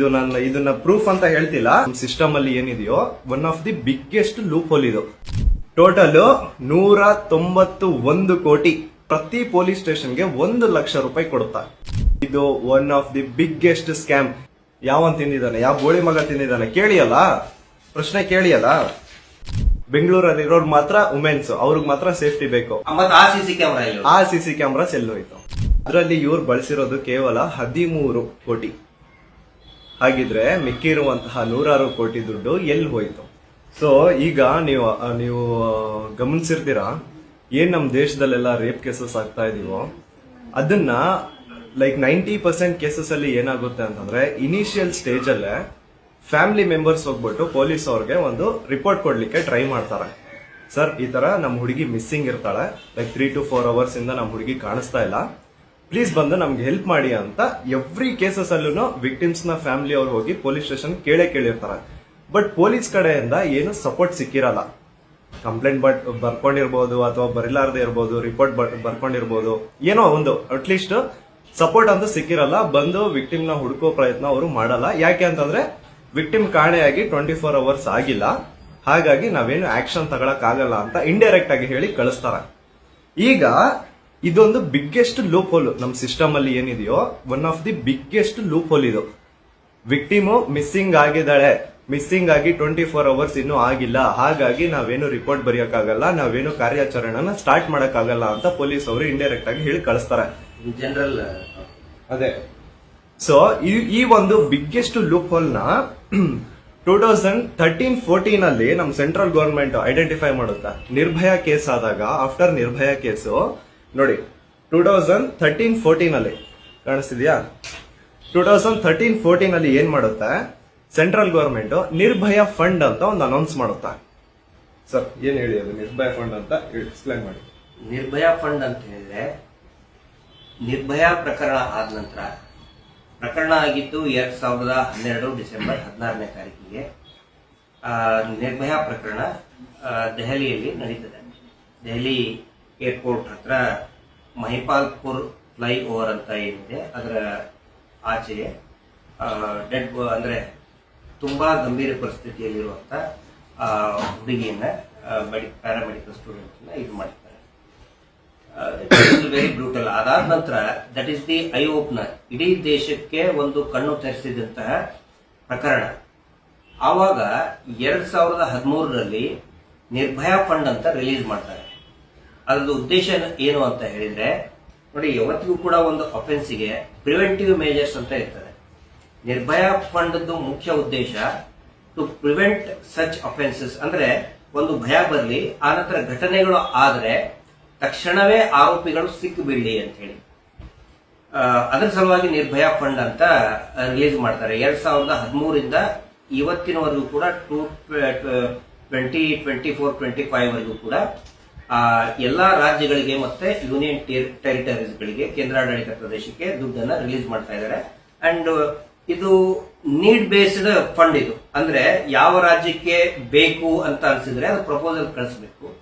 ಇದು ನನ್ನ ಇದನ್ನ ಪ್ರೂಫ್ ಅಂತ ಹೇಳ್ತಿಲ್ಲ. ಸಿಸ್ಟಮ್ ಅಲ್ಲಿ ಏನಿದೆಯೋ one of the biggest loophole ಇದು. ಟೋಟಲ್ ನೂರ ತೊಂಬತ್ತು ಒಂದು ಕೋಟಿ. ಪ್ರತಿ ಪೊಲೀಸ್ ಸ್ಟೇಷನ್ಗೆ ಒಂದು ಲಕ್ಷ ರೂಪಾಯಿ ಕೊಡುತ್ತಾ. ಇದು one of the biggest scam ಯಾವನ್ ತಿಂದಿದ್ದಾನೆ? ಯಾವ ಗೋಳಿ ಮಗ ತಿಂದಿದ್ದಾನೆ? ಕೇಳಿಯಲ್ಲ? ಪ್ರಶ್ನೆ ಕೇಳಿಯಲ್ಲ? ಬೆಂಗಳೂರಲ್ಲಿ ಇರೋರ್ ಮಾತ್ರ ವುಮೆನ್ಸ್ ಅವ್ರಿಗೆ ಮಾತ್ರ ಸೇಫ್ಟಿ ಬೇಕು. ಮತ್ತ ಆ ಸಿ ಸಿ ಕ್ಯಾಮ್ರಾ ಸೆಲ್ ಎಲ್ಲೋಯ್ತು ಅದರಲ್ಲಿ ಇವ್ರು ಬಳಸಿರೋದು ಕೇವಲ ಹದಿಮೂರು ಕೋಟಿ. ಹಾಗಿದ್ರೆ ಮಿಕ್ಕಿರುವಂತಹ ನೂರಾರು ಕೋಟಿ ದುಡ್ಡು ಎಲ್ಲಿ ಹೋಯ್ತು? ಸೊ ಈಗ ನೀವು ನೀವು ಗಮನಿಸಿರ್ತೀರಾ? ಏನ್ ನಮ್ ದೇಶದಲ್ಲೆಲ್ಲ ರೇಪ್ ಕೇಸಸ್ ಆಗ್ತಾ ಇದೀವೋ? ಅದನ್ನ ಲೈಕ್ ನೈಂಟಿ ಪರ್ಸೆಂಟ್ ಕೇಸಸ್ ಅಲ್ಲಿ ಏನಾಗುತ್ತೆ ಅಂತಂದ್ರೆ ಇನಿಷಿಯಲ್ ಸ್ಟೇಜ್ ಅಲ್ಲೇ ಫ್ಯಾಮಿಲಿ ಮೆಂಬರ್ಸ್ ಹೋಗ್ಬಿಟ್ಟು ಪೊಲೀಸ್ ಅವ್ರಿಗೆ ಒಂದು ರಿಪೋರ್ಟ್ ಕೊಡ್ಲಿಕ್ಕೆ ಟ್ರೈ ಮಾಡ್ತಾರೆ. ಸರ್ ಈ ತರ ನಮ್ಮ ಹುಡುಗಿ ಮಿಸ್ಸಿಂಗ್ ಇರ್ತಾಳೆ. Like three to four hours ಇಂದ ನಮ್ಮ ಹುಡುಗಿ ಕಾಣಿಸ್ತಾ ಇಲ್ಲ. ಪ್ಲೀಸ್ ಬಂದು ನಮ್ಗೆ ಹೆಲ್ಪ್ ಮಾಡಿ ಅಂತ ಎವ್ರಿ ಕೇಸಸ್ ಅಲ್ಲೂ ವಿಕ್ಟಿಮ್ಸ್ನ ಫ್ಯಾಮಿಲಿ ಅವ್ರು ಹೋಗಿ ಪೊಲೀಸ್ ಸ್ಟೇಷನ್ ಕೇಳೇ ಕೇಳಿರ್ತಾರೆ. ಬಟ್ ಪೊಲೀಸ್ ಕಡೆಯಿಂದ ಏನು ಸಪೋರ್ಟ್ ಸಿಕ್ಕಿರಲ್ಲ. ಕಂಪ್ಲೇಂಟ್ ಬಟ್, ಬರ್ಕೊಂಡಿರ್ಬೋದು ಅಥವಾ ಬರಿಲಾರದೆ ಇರ್ಬೋದು ರಿಪೋರ್ಟ್ ಬರ್ಕೊಂಡಿರ್ಬೋದು, ಏನೋ ಒಂದು ಅಟ್ಲೀಸ್ಟ್ ಸಪೋರ್ಟ್ ಅಂತ ಸಿಕ್ಕಿರಲ್ಲ, ಬಂದು ವಿಕ್ಟಿಮ್ನ ಹುಡುಕೋ ಪ್ರಯತ್ನ ಅವರು ಮಾಡಲ್ಲ. ಯಾಕೆ ಅಂತಂದ್ರೆ ವಿಕ್ಟಿಮ್ ಕಾಣೆಯಾಗಿ ಟ್ವೆಂಟಿ ಫೋರ್ ಅವರ್ಸ್ ಆಗಿಲ್ಲ. ಹಾಗಾಗಿ ನಾವೇನು ಆಕ್ಷನ್ ತಗೊಳಕ್ ಆಗಲ್ಲ ಅಂತ ಇಂಡೈರೆಕ್ಟ್ ಆಗಿ ಹೇಳಿ ಕಳಿಸ್ತಾರೆ. ಈಗ ಇದೊಂದು ಬಿಗ್ಗೆಸ್ಟ್ ಲೂಪ್ ಹೋಲ್ ನಮ್ ಸಿಸ್ಟಮ್ ಅಲ್ಲಿ ಏನಿದೆಯೋ one of the biggest loophole ಇದು. ವಿಕ್ಟಿಮು ಮಿಸ್ಸಿಂಗ್ ಆಗಿದ್ದಾಳೆ. ಮಿಸ್ಸಿಂಗ್ ಆಗಿ ಟ್ವೆಂಟಿ ಫೋರ್ ಅವರ್ಸ್ ಇನ್ನೂ ಆಗಿಲ್ಲ. ಹಾಗಾಗಿ ನಾವೇನು ರಿಪೋರ್ಟ್ ಬರೆಯಕ್ಕಾಗಲ್ಲ ನಾವೇನು ಕಾರ್ಯಾಚರಣೆನ ಸ್ಟಾರ್ಟ್ ಮಾಡಕ್ಕಾಗಲ್ಲ ಅಂತ ಪೊಲೀಸ್ ಅವರು ಇಂಡೈರೆಕ್ಟ್ ಆಗಿ ಹೇಳಿ ಕಳಿಸ್ತಾರೆ. ಜನರಲ್ ಅದೇ. ಸೊ ಈ ಒಂದು ಬಿಗ್ಗೆಸ್ಟ್ ಲೂಪ್ ಹೋಲ್ನ ಟೂ ತೌಸಂಡ್ ಥರ್ಟೀನ್ ಫೋರ್ಟೀನ್ ಅಲ್ಲಿ ನಮ್ ಸೆಂಟ್ರಲ್ ಗವರ್ಮೆಂಟ್ ಐಡೆಂಟಿಫೈ ಮಾಡುತ್ತೆ? ನಿರ್ಭಯ ಕೇಸ್ ಆದಾಗ ಆಫ್ಟರ್ ನಿರ್ಭಯ ಕೇಸು ನೋಡಿ ಟೂ ತೌಸಂಡ್ ಥರ್ಟೀನ್ ಫೋರ್ಟೀನ್ ಅಲ್ಲಿ ಕಾಣಿಸ್ತಿದ್ಯಾ? ಟೂ ತೌಸಂಡ್ ಥರ್ಟೀನ್ ಫೋರ್ಟೀನ್ ಅಲ್ಲಿ ಏನ್ ಮಾಡುತ್ತೆ? ಸೆಂಟ್ರಲ್ ಗವರ್ಮೆಂಟ್ ನಿರ್ಭಯ ಫಂಡ್ ಅಂತ ಒಂದು ಅನೌನ್ಸ್ ಮಾಡುತ್ತೆ. ಸರ್ ಏನ್ ಹೇಳಿ ಅದು ನಿರ್ಭಯ ಫಂಡ್ ಅಂತ? ಎಕ್ಸ್ಪ್ಲೈನ್ ಮಾಡಿ. ನಿರ್ಭಯ ಫಂಡ್ ಅಂತ ಹೇಳಿದ್ರೆ, ನಿರ್ಭಯ ಪ್ರಕರಣ ಆದ ನಂತರ, ಪ್ರಕರಣ ಆಗಿದ್ದು ಎರಡ್ ಸಾವಿರದ ಹನ್ನೆರಡು ಡಿಸೆಂಬರ್ ಹದಿನಾರನೇ ತಾರೀಕಿಗೆ ನಿರ್ಭಯ ಪ್ರಕರಣ ದೆಹಲಿಯಲ್ಲಿ ನಡೀತದೆ. ದೆಹಲಿ ಏರ್ಪೋರ್ಟ್ ಹತ್ರ ಮಹಿಪಾಲ್ಪುರ್ ಫ್ಲೈ ಓವರ್ ಅಂತ ಏನಿದೆ, ಅದರ ಆಚೆ ಡೆಡ್ ಅಂದ್ರೆ ತುಂಬಾ ಗಂಭೀರ ಪರಿಸ್ಥಿತಿಯಲ್ಲಿರುವಂಥ ಹುಡುಗಿಯನ್ನ ಪ್ಯಾರಾಮೆಡಿಕಲ್ ಸ್ಟೂಡೆಂಟ್ ಇದು ಮಾಡ್ತಾರೆ ವೆರಿ ಬ್ರೂಟಲ್ ಅದಾದ ನಂತರ that is the eye opener ಇಡೀ ದೇಶಕ್ಕೆ ಒಂದು ಕಣ್ಣು ತರಿಸಿದಂತಹ ಪ್ರಕರಣ. ಆವಾಗ ಎರಡ್ ಸಾವಿರದ ಹದಿಮೂರರಲ್ಲಿ ನಿರ್ಭಯಾ ಫಂಡ್ ಅಂತ ರಿಲೀಸ್ ಮಾಡ್ತಾರೆ. ಅದ್ರದ್ದು ಉದ್ದೇಶ ಏನು ಅಂತ ಹೇಳಿದ್ರೆ, ನೋಡಿ, ಯಾವತ್ತಿಗೂ ಕೂಡ ಒಂದು ಅಫೆನ್ಸಿಗೆ ಪ್ರಿವೆಂಟಿವ್ ಮೇಜರ್ಸ್ ಅಂತ ಇರ್ತದೆ. ನಿರ್ಭಯ ಫಂಡ್ ಮುಖ್ಯ ಉದ್ದೇಶ ಟು ಪ್ರಿವೆಂಟ್ ಸಚ್ ಅಫೆನ್ಸಸ್ ಅಂದ್ರೆ, ಒಂದು ಭಯ ಬರಲಿ ಆನಂತರ ಘಟನೆಗಳು ಆದ್ರೆ, ತಕ್ಷಣವೇ ಆರೋಪಿಗಳು ಸಿಕ್ಕು ಅಂತ ಹೇಳಿ ಅದರ ಸಲುವಾಗಿ ನಿರ್ಭಯ ಫಂಡ್ ಅಂತ ರಿಲೀಸ್ ಮಾಡ್ತಾರೆ. ಎರಡ್ ಸಾವಿರದ ಹದಿಮೂರಿಂದ ಇವತ್ತಿನವರೆಗೂ ಕೂಡ two twenty twenty four twenty five ವರೆಗೂ ಕೂಡ ಎಲ್ಲಾ ರಾಜ್ಯಗಳಿಗೆ ಮತ್ತೆ ಯೂನಿಯನ್ ಟೆರಿಟರೀಸ್ಗಳಿಗೆ ಕೇಂದ್ರಾಡಳಿತ ಪ್ರದೇಶಕ್ಕೆ ದುಡ್ಡನ್ನ ರಿಲೀಸ್ ಮಾಡ್ತಾ ಇದ್ದಾರೆ. ಅಂಡ್ ಇದು ನೀಡ್ ಬೇಸ್ಡ್ ಫಂಡ್ ಇದು. ಅಂದ್ರೆ ಯಾವ ರಾಜ್ಯಕ್ಕೆ ಬೇಕು ಅಂತ ಅನ್ಸಿದ್ರೆ ಅದು ಪ್ರಪೋಸಲ್ ಕಳಿಸ್ಬೇಕು.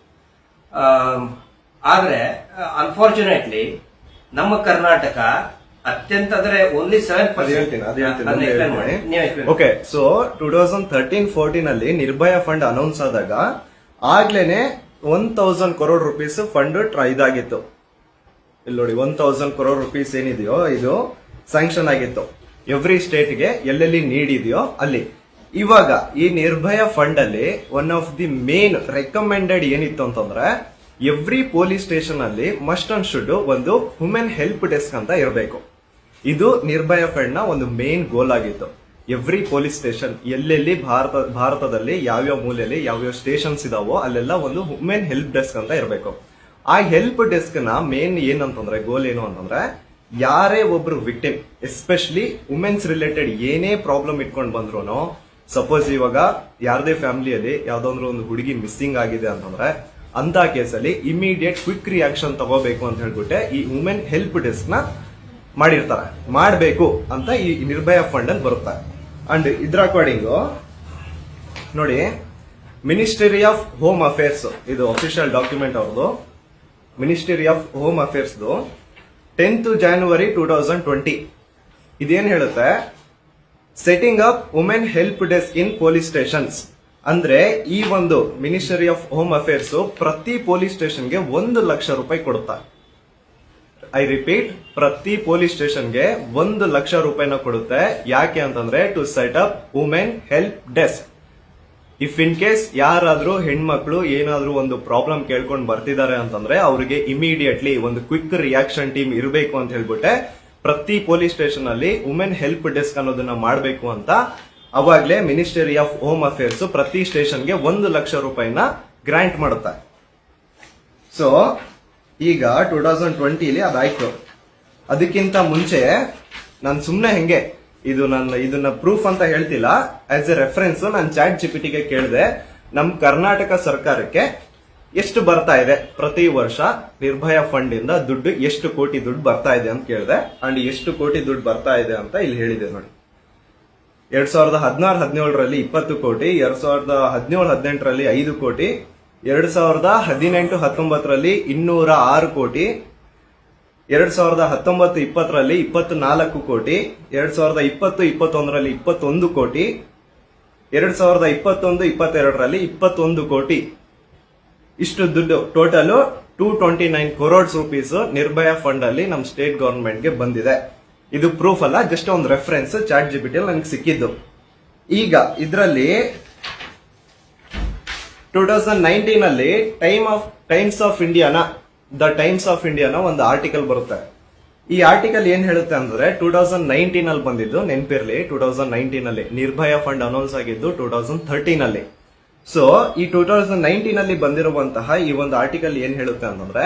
ಆದ್ರೆ ಅನ್ಫಾರ್ಚುನೇಟ್ಲಿ ನಮ್ಮ ಕರ್ನಾಟಕ ಅತ್ಯಂತ ಅಂದ್ರೆ only seven percent okay so two thousand thirteen fourteen ಅಲ್ಲಿ ನಿರ್ಭಯ ಫಂಡ್ ಅನೌನ್ಸ್ ಆದಾಗ ಆಗ್ಲೇನೆ one thousand crore rupees fund ಇದಾಗಿತ್ತು. ಇಲ್ಲಿ ನೋಡಿ ಒನ್ ತೌಸಂಡ್ ಕರೋಡ್ ರುಪೀಸ್ ಏನಿದೆಯೋ, ಇದು ಸ್ಯಾಂಕ್ಷನ್ ಆಗಿತ್ತು. ಎವ್ರಿ ಸ್ಟೇಟ್ಗೆ ಎಲ್ಲೆಲ್ಲಿ ನೀಡಿದೆಯೋ ಅಲ್ಲಿ. ಇವಾಗ ಈ ನಿರ್ಭಯ ಫಂಡ್ ಅಲ್ಲಿ one of the main recommended ಏನಿತ್ತು ಅಂತಂದ್ರೆ ಎವ್ರಿ ಪೊಲೀಸ್ ಸ್ಟೇಷನ್ ಅಲ್ಲಿ ಮಸ್ಟ್ ಅಂಡ್ ಶುಡ್ ಒಂದು ವುಮೆನ್ ಹೆಲ್ಪ್ ಡೆಸ್ಕ್ ಅಂತ ಇರಬೇಕು. ಇದು ನಿರ್ಭಯ ಫಂಡ್ನ ಒಂದು ಮೇನ್ ಗೋಲ್ ಆಗಿತ್ತು. ಎವ್ರಿ ಪೊಲೀಸ್ ಸ್ಟೇಷನ್ ಎಲ್ಲೆಲ್ಲಿ ಭಾರತ, ಭಾರತದಲ್ಲಿ ಯಾವ್ಯಾವ ಮೂಲೆಯಲ್ಲಿ ಯಾವ್ಯಾವ ಸ್ಟೇಷನ್ಸ್ ಇದಾವೋ ಅಲ್ಲೆಲ್ಲ ಒಂದು ವುಮೆನ್ ಹೆಲ್ಪ್ ಡೆಸ್ಕ್ ಅಂತ ಇರಬೇಕು. ಆ ಹೆಲ್ಪ್ ಡೆಸ್ಕ್ನ ಮೇನ್ ಏನಂತಂದ್ರೆ ಗೋಲ್ ಏನು ಅಂತಂದ್ರೆ, ಯಾರೇ ಒಬ್ರು ವಿಕ್ಟಿಮ್ ಎಸ್ಪೆಷಲಿ ವುಮೆನ್ಸ್ ರಿಲೇಟೆಡ್ ಏನೇ ಪ್ರಾಬ್ಲಮ್ ಇಟ್ಕೊಂಡು ಬಂದ್ರು ಸಪೋಸ್ ಇವಾಗ ಯಾರದೇ ಫ್ಯಾಮಿಲಿಯಲ್ಲಿ ಯಾವ್ದಾದ್ರು ಒಂದು ಹುಡುಗಿ ಮಿಸ್ಸಿಂಗ್ ಆಗಿದೆ ಅಂತಂದ್ರೆ, ಅಂತ ಕೇಸಲ್ಲಿ ಇಮಿಡಿಯೇಟ್ ಕ್ವಿಕ್ ರಿಯಾಕ್ಷನ್ ತಗೋಬೇಕು ಅಂತ ಹೇಳ್ಬಿಟ್ಟೆ ಈ ವುಮೆನ್ ಹೆಲ್ಪ್ ಡೆಸ್ಕ್ನ ಮಾಡಿರ್ತಾರೆ. ಮಾಡಬೇಕು ಅಂತ ಈ ನಿರ್ಭಯ ಫಂಡ್ ಅಲ್ಲಿ ಬರುತ್ತೆ. ಅಂಡ್ ಇದ್ರ ಅಕಾರ್ಡಿಂಗು ನೋಡಿ ಮಿನಿಸ್ಟ್ರಿ ಆಫ್ ಹೋಮ್ ಅಫೇರ್ಸ್ ಇದು ಅಫಿಷಿಯಲ್ ಡಾಕ್ಯುಮೆಂಟ್ ಅವ್ರದ್ದು ministry of home ಅಫೇರ್ಸ್ದು tenth January two thousand twenty ಇದೇನು ಹೇಳುತ್ತೆ? Setting up women help desk in police stations ಅಂದ್ರೆ ಈ ಒಂದು ಮಿನಿಸ್ಟ್ರಿ ಆಫ್ ಹೋಮ್ ಅಫೇರ್ಸ್ ಪ್ರತಿ ಪೊಲೀಸ್ ಸ್ಟೇಷನ್ಗೆ ಒಂದು ಲಕ್ಷ ರೂಪಾಯಿ ಕೊಡುತ್ತಾ. ಐ ರಿಪೀಟ್ ಪ್ರತಿ ಪೊಲೀಸ್ ಸ್ಟೇಷನ್ಗೆ ಒಂದು ಲಕ್ಷ ರೂಪಾಯಿನ ಕೊಡುತ್ತೆ. ಯಾಕೆ ಅಂತಂದ್ರೆ to set up women help desk if in case ಯಾರಾದ್ರೂ ಹೆಣ್ಮಕ್ಳು ಏನಾದ್ರೂ ಒಂದು ಪ್ರಾಬ್ಲಮ್ ಕೇಳ್ಕೊಂಡು ಬರ್ತಿದ್ದಾರೆ ಅಂತಂದ್ರೆ ಅವರಿಗೆ ಇಮಿಡಿಯೇಟ್ಲಿ ಒಂದು ಕ್ವಿಕ್ ರಿಯಾಕ್ಷನ್ ಟೀಮ್ ಇರಬೇಕು ಅಂತ ಹೇಳ್ಬಿಟ್ಟೆ. ಪ್ರತಿ ಪೊಲೀಸ್ ಸ್ಟೇಷನ್ ಅಲ್ಲಿ ವುಮೆನ್ ಹೆಲ್ಪ್ ಡೆಸ್ಕ್ ಅನ್ನೋದನ್ನ ಮಾಡಬೇಕು ಅಂತ ಅವಾಗ್ಲೇ ಮಿನಿಸ್ಟ್ರಿ ಆಫ್ ಹೋಮ್ ಅಫೇರ್ಸ್ ಪ್ರತಿ ಸ್ಟೇಷನ್ಗೆ ಒಂದು ಲಕ್ಷ ರೂಪಾಯಿನ ಗ್ರಾಂಟ್ ಮಾಡುತ್ತೆ. ಸೊ ಈಗ ಟೂ ತೌಸಂಡ್ ಟ್ವೆಂಟಿಲಿ ಅದಾಯ್ತು ಅದಕ್ಕಿಂತ ಮುಂಚೆ ನಾನು ಸುಮ್ಮನೆ ಹೆಂಗೆ, ಇದು ನನ್ನ, ಇದನ್ನ ಪ್ರೂಫ್ ಅಂತ ಹೇಳ್ತಿಲ್ಲ. ಆಸ್ ಎ ರೆಫರೆನ್ಸ್ ನಾನು ಚಾಟ್ ಜಿಪಿಟಿಗೆ ಕೇಳಿದೆ ನಮ್ಮ ಕರ್ನಾಟಕ ಸರ್ಕಾರಕ್ಕೆ ಎಷ್ಟು ಬರ್ತಾ ಇದೆ? ಪ್ರತಿ ವರ್ಷ ನಿರ್ಭಯ ಫಂಡ್ ಇಂದ ದುಡ್ಡು ಎಷ್ಟು ಕೋಟಿ ದುಡ್ಡು ಬರ್ತಾ ಇದೆ ಅಂತ ಕೇಳಿದೆ. ಅಂಡ್ ಎಷ್ಟು ಕೋಟಿ ದುಡ್ಡು ಬರ್ತಾ ಇದೆ ಅಂತ ಇಲ್ಲಿ ಹೇಳಿದೆ ನೋಡಿ. ಎರಡ್ ಸಾವಿರದ ಹದಿನಾರು, ಹದಿನೇಳರಲ್ಲಿ ಇಪ್ಪತ್ತು ಕೋಟಿ, ಎರಡ್ ಸಾವಿರದ ಹದಿನೇಳು, ಹದಿನೆಂಟರಲ್ಲಿ ಐದು ಕೋಟಿ ಎರಡ್ ಸಾವಿರದ ಹದಿನೆಂಟು ಹತ್ತೊಂಬತ್ತರಲ್ಲಿ ಇನ್ನೂರ ಆರು ಕೋಟಿ, ಎರಡ್ ಸಾವಿರದ ಹತ್ತೊಂಬತ್ತು ಇಪ್ಪತ್ತರಲ್ಲಿ ಇಪ್ಪತ್ನಾಲ್ಕು ಕೋಟಿ, ಎರಡ್ ಸಾವಿರದ ಇಪ್ಪತ್ತು ಇಪ್ಪತ್ತೊಂದರಲ್ಲಿ ಇಪ್ಪತ್ತೊಂದು ಕೋಟಿ, ಎರಡ್ ಸಾವಿರದ ಇಪ್ಪತ್ತೊಂದು ಇಪ್ಪತ್ತೆರಡರಲ್ಲಿ ಇಪ್ಪತ್ತೊಂದು ಕೋಟಿ. ಇಷ್ಟು ದುಡ್ಡು total two twenty nine crores rupees Nirbhaya fund ಅಲ್ಲಿ ನಮ್ಮ ಸ್ಟೇಟ್ ಗವರ್ಮೆಂಟ್ಗೆ ಬಂದಿದೆ. ಇದು ಪ್ರೂಫ್ ಅಲ್ಲ ಜಸ್ಟ್ ಒಂದು ರೆಫರೆನ್ಸ್ ಚಾಟ್ ಜಿಬಿಟಿ ನನಗೆ ಸಿಕ್ಕಿದ್ದು. ಈಗ ಇದರಲ್ಲಿ ಟೂ ತೌಸಂಡ್ ನೈನ್ಟೀನ್ ಅಲ್ಲಿ ಟೈಮ್ ಆಫ್ ಟೈಮ್ಸ್ ಆಫ್ ಇಂಡಿಯಾನ ದ ಟೈಮ್ಸ್ ಆಫ್ ಇಂಡಿಯಾನ ಒಂದು ಆರ್ಟಿಕಲ್ ಬರುತ್ತೆ. ಈ ಆರ್ಟಿಕಲ್ ಏನ್ ಹೇಳುತ್ತೆ ಅಂದ್ರೆ ಟೂ ತೌಸಂಡ್ ನೈನ್ಟೀನ್ ಅಲ್ಲಿ ಬಂದಿದ್ದು, ನೆನಪಿರ್ಲಿ ಟೂ ತೌಸಂಡ್ ನೈನ್ಟೀನ್ ಅಲ್ಲಿ ನಿರ್ಭಯ ಫಂಡ್ ಅನೌನ್ಸ್ ಆಗಿದ್ದು ಟೂ ತೌಸಂಡ್ ಥರ್ಟೀನ್ ಅಲ್ಲಿ ಸೊ ಈ ಟೂ ತೌಸಂಡ್ ನೈನ್ಟೀನ್ ಅಲ್ಲಿ ಬಂದಿರುವಂತಹ ಈ ಒಂದು ಆರ್ಟಿಕಲ್ ಏನ್ ಹೇಳುತ್ತೆ ಅಂತಂದ್ರೆ,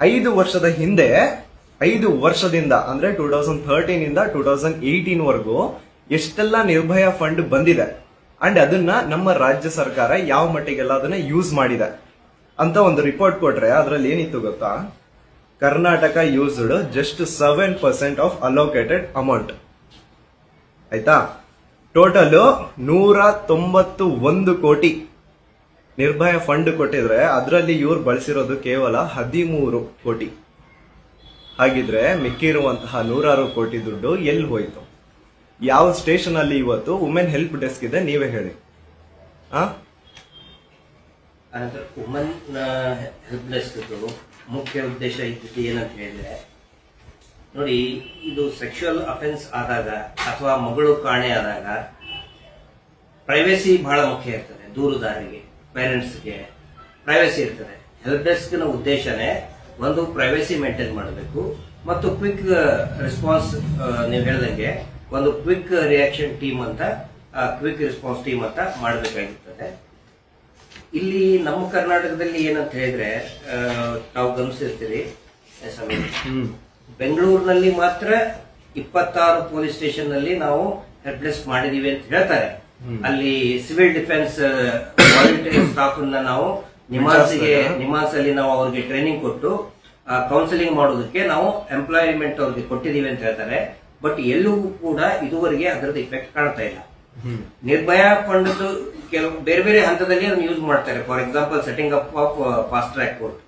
ಐದು ವರ್ಷದ ಹಿಂದೆ, ಐದು ವರ್ಷದಿಂದ, ಅಂದ್ರೆ ಟೂ ತೌಸಂಡ್ ಥರ್ಟೀನ್ ಇಂದ ಟೂ ತೌಸಂಡ್ ಏಯ್ಟೀನ್ ವರೆಗೂ ಎಷ್ಟೆಲ್ಲ ನಿರ್ಭಯ ಫಂಡ್ ಬಂದಿದೆ. ಅಂಡ್ ಅದನ್ನ ನಮ್ಮ ರಾಜ್ಯ ಸರ್ಕಾರ ಯಾವ ಮಟ್ಟಿಗೆಲ್ಲ ಅದನ್ನ ಯೂಸ್ ಮಾಡಿದೆ ಅಂತ ಒಂದು ರಿಪೋರ್ಟ್ ಕೊಟ್ರೆ ಅದರಲ್ಲಿ ಏನಿತ್ತು ಗೊತ್ತಾ? Karnataka used just seven percent of allocated amount ಆಯ್ತಾ? ಟೋಟಲ್ ನೂರ ತೊಂಬತ್ತು ಒಂದು ಕೋಟಿ ನಿರ್ಭಯ ಫಂಡ್ ಕೊಟ್ಟಿದ್ರೆ ಅದರಲ್ಲಿ ಇವ್ರು ಬಳಸಿರೋದು ಕೇವಲ ಹದಿಮೂರು ಕೋಟಿ. ಹಾಗಿದ್ರೆ ಮಿಕ್ಕಿರುವಂತಹ ನೂರಾರು ಕೋಟಿ ದುಡ್ಡು ಎಲ್ಲಿ ಹೋಯ್ತು? ಯಾವ ಸ್ಟೇಷನ್ ಅಲ್ಲಿ ಇವತ್ತು ವುಮೆನ್ ಹೆಲ್ಪ್ ಡೆಸ್ಕ್ ಇದೆ, ನೀವೇ ಹೇಳಿ. ಆ? ವುಮನ್ ಹೆಲ್ಪ್ ಡೆಸ್ಕ್ ಮುಖ್ಯ ಉದ್ದೇಶ ಇದ್ದಿದ್ದು ಏನಂತ ಹೇಳಿದ್ರೆ, ನೋಡಿ, ಇದು ಸೆಕ್ಷುವಲ್ ಅಫೆನ್ಸ್ ಆದಾಗ ಅಥವಾ ಮಗಳು ಕಾಣೆ ಆದಾಗ ಪ್ರೈವೇಸಿ ಬಹಳ ಮುಖ್ಯ ಇರ್ತದೆ, ದೂರುದಾರಿಗೆ ಪೇರೆಂಟ್ಸ್ಗೆ ಪ್ರೈವೇಸಿ ಇರ್ತದೆ. ಹೆಲ್ಪ್ ಡೆಸ್ಕ್ನ ಉದ್ದೇಶನೇ ಒಂದು ಪ್ರೈವೇಸಿ ಮೇಂಟೈನ್ ಮಾಡಬೇಕು. ಮತ್ತು ಕ್ವಿಕ್ ರೆಸ್ಪಾನ್ಸ್ ನೀವು ಹೇಳ್ದಂಗೆ ಒಂದು ಕ್ವಿಕ್ ರಿಯಾಕ್ಷನ್ ಟೀಮ್ ಅಂತ ಕ್ವಿಕ್ ರೆಸ್ಪಾನ್ಸ್ ಟೀಮ್ ಅಂತ ಮಾಡಬೇಕಾಗಿರ್ತದೆ. ಇಲ್ಲಿ ನಮ್ಮ ಕರ್ನಾಟಕದಲ್ಲಿ ಏನಂತ ಹೇಳಿದ್ರೆ ನಾವು ತಾವು ಗಮನಿಸಿರ್ತೀರಿ ಆ, ಬೆಂಗಳೂರಿನಲ್ಲಿ ಮಾತ್ರ ಇಪ್ಪತ್ತಾರು ಪೊಲೀಸ್ ಸ್ಟೇಷನ್ನಲ್ಲಿ ನಾವು ಹೆಲ್ಪ್ ಡೆಸ್ಕ್ ಮಾಡಿದೀವಿ ಅಂತ ಹೇಳ್ತಾರೆ. ಅಲ್ಲಿ ಸಿವಿಲ್ ಡಿಫೆನ್ಸ್ ವಾಲಂಟಿಯರ್ ಸ್ಟಾಫ್ ನಾವು ನಿಮಾನ್ಸ್ಗೆ ನಿಮಾನ್ಸ್ ಅಲ್ಲಿ ನಾವು ಅವ್ರಿಗೆ ಟ್ರೈನಿಂಗ್ ಕೊಟ್ಟು ಕೌನ್ಸಿಲಿಂಗ್ ಮಾಡೋದಕ್ಕೆ ನಾವು ಎಂಪ್ಲಾಯ್ಮೆಂಟ್ ಅವ್ರಿಗೆ ಕೊಟ್ಟಿದೀವಿ ಅಂತ ಹೇಳ್ತಾರೆ. ಬಟ್ ಎಲ್ಲೂ ಕೂಡ ಇದುವರೆಗೆ ಅದರದ್ದು ಇಫೆಕ್ಟ್ ಕಾಣ್ತಾ ಇಲ್ಲ. ನಿರ್ಭಯ ಫಂಡ್ ಕೆಲವು ಬೇರೆ ಬೇರೆ ಹಂತದಲ್ಲಿ ಅದನ್ನು ಯೂಸ್ ಮಾಡ್ತಾರೆ. For example setting up of fast track court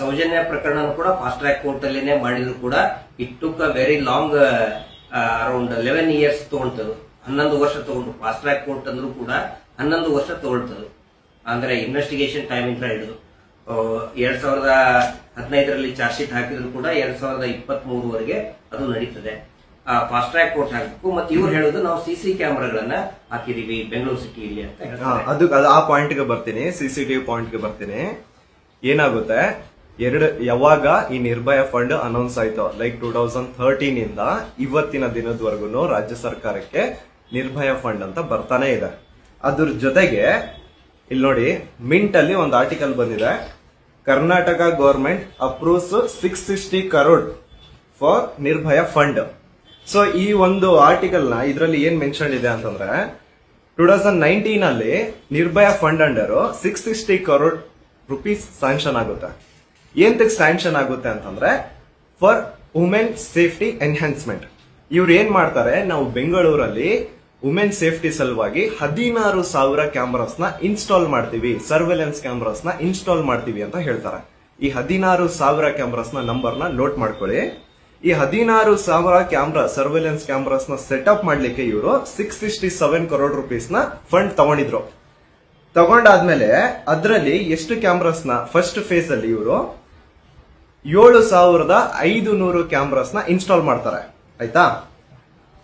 Soujanya ಪ್ರಕರಣ ಕೂಡ ಫಾಸ್ಟ್ ಟ್ರ್ಯಾಕ್ ಕೋರ್ಟ್ ಅಲ್ಲಿನೇ ಮಾಡಿದ್ರು ಕೂಡ it took a very long around eleven years ತಗೊಳ್ತದೆ. ಹನ್ನೊಂದು ವರ್ಷ ತಗೊಂಡು ಫಾಸ್ಟ್ ಟ್ರ್ಯಾಕ್ ಕೋರ್ಟ್ ಅಂದ್ರೂ ಕೂಡ ಹನ್ನೊಂದು ವರ್ಷ ತಗೊಳ್ತದು. ಅಂದ್ರೆ ಇನ್ವೆಸ್ಟಿಗೇಷನ್ ಟೈಮಿಂಗ್ ಹಿಡಿದು. ಎರಡ್ ಸಾವಿರದ ಹದಿನೈದರಲ್ಲಿ ಚಾರ್ಜ್ ಶೀಟ್ ಹಾಕಿದ್ರು ಕೂಡ ಎರಡ್ ಸಾವಿರದ ಇಪ್ಪತ್ತ್ ಮೂರುವರೆಗೆ ಅದು ನಡೀತದೆ. ಫಾಸ್ಟ್ ಟ್ರ್ಯಾಕ್ ಕೋರ್ಟ್ ಹಾಕಬೇಕು. ಮತ್ತೆ ಇವ್ರು ಹೇಳೋದು ನಾವು ಸಿ ಸಿ ಕ್ಯಾಮ್ರಾಗಳನ್ನ ಹಾಕಿದೀವಿ ಬೆಂಗಳೂರು ಸಿಟಿಯಲ್ಲಿ ಅಂತ ಹೇಳ್ತಾರೆ. ಅದು ಅದು ಆ ಪಾಯಿಂಟ್ಗೆ ಬರ್ತೀನಿ ಪಾಯಿಂಟ್ ಪಾಯಿಂಟ್ಗೆ ಬರ್ತೀನಿ. ಏನಾಗುತ್ತೆ? ಎರಡು ಯಾವಾಗ ಈ ನಿರ್ಭಯ ಫಂಡ್ ಅನೌನ್ಸ್ ಆಯ್ತು ಲೈಕ್ ಟೂ ತೌಸಂಡ್ ಥರ್ಟೀನ್ ಇಂದ ಇವತ್ತಿನ ದಿನದವರೆಗೂ ರಾಜ್ಯ ಸರ್ಕಾರಕ್ಕೆ ನಿರ್ಭಯ ಫಂಡ್ ಅಂತ ಬರ್ತಾನೆ ಇದೆ. ಅದ್ರ ಜೊತೆಗೆ ಇಲ್ಲಿ ನೋಡಿ ಮಿಂಟ್ ಅಲ್ಲಿ ಒಂದು ಆರ್ಟಿಕಲ್ ಬಂದಿದೆ. Karnataka government approves six sixty crore for Nirbhaya fund so ಈ ಒಂದು ಆರ್ಟಿಕಲ್ನ ಇದರಲ್ಲಿ ಏನ್ ಮೆನ್ಷನ್ ಇದೆ ಅಂತಂದ್ರೆ ಟೂ ತೌಸಂಡ್ ನೈನ್ಟೀನ್ ಅಲ್ಲಿ Nirbhaya fund under six sixty crore rupees sanction ಆಗುತ್ತೆ. ಏಂತಕ್ ಸ್ಯಾಂಕ್ಷನ್ ಆಗುತ್ತೆ ಅಂತಂದ್ರೆ ಫಾರ್ ವುಮೆನ್ ಸೇಫ್ಟಿ ಎನ್ಹಾನ್ಸ್ಮೆಂಟ್ ಇವ್ರು ಏನ್ ಮಾಡ್ತಾರೆ, ನಾವು ಬೆಂಗಳೂರಲ್ಲಿ ವುಮೆನ್ ಸೇಫ್ಟಿ ಸಲುವಾಗಿ ಹದಿನಾರು ಸಾವಿರ ಕ್ಯಾಮ್ರಾಸ್ನ ಇನ್ಸ್ಟಾಲ್ ಮಾಡ್ತೀವಿ ಸರ್ವೆಲೆನ್ಸ್ ಕ್ಯಾಮ್ರಾಸ್ನ ಇನ್ಸ್ಟಾಲ್ ಮಾಡ್ತೀವಿ ಅಂತ ಹೇಳ್ತಾರೆ. ಈ ಹದಿನಾರು ಸಾವಿರ ಕ್ಯಾಮ್ರಾಸ್ನ ನಂಬರ್ನ ನೋಟ್ ಮಾಡ್ಕೊಳ್ಳಿ. ಈ ಹದಿನಾರು ಸಾವಿರ ಕ್ಯಾಮ್ರಾ ಸರ್ವೆಲೆನ್ಸ್ ಕ್ಯಾಮ್ರಾಸ್ನ ಸೆಟಪ್ ಮಾಡ್ಲಿಕ್ಕೆ ಇವರು ಸಿಕ್ಸ್ ಸಿಕ್ಸ್ಟಿ ಸೆವೆನ್ ಕರೋಡ್ ರುಪೀಸ್ನ ಫಂಡ್ ತಗೊಂಡಿದ್ರು. ತಗೊಂಡಾದ್ಮೇಲೆ ಅದರಲ್ಲಿ ಎಷ್ಟು ಕ್ಯಾಮ್ರಾಸ್ನ ಫಸ್ಟ್ ಫೇಸ್ ಅಲ್ಲಿ ಇವರು? ಏಳು ಸಾವಿರದ ಐದು ನೂರು ಕ್ಯಾಮ್ರಾಸ್ನ ಇನ್ಸ್ಟಾಲ್ ಮಾಡ್ತಾರೆ. ಆಯ್ತಾ?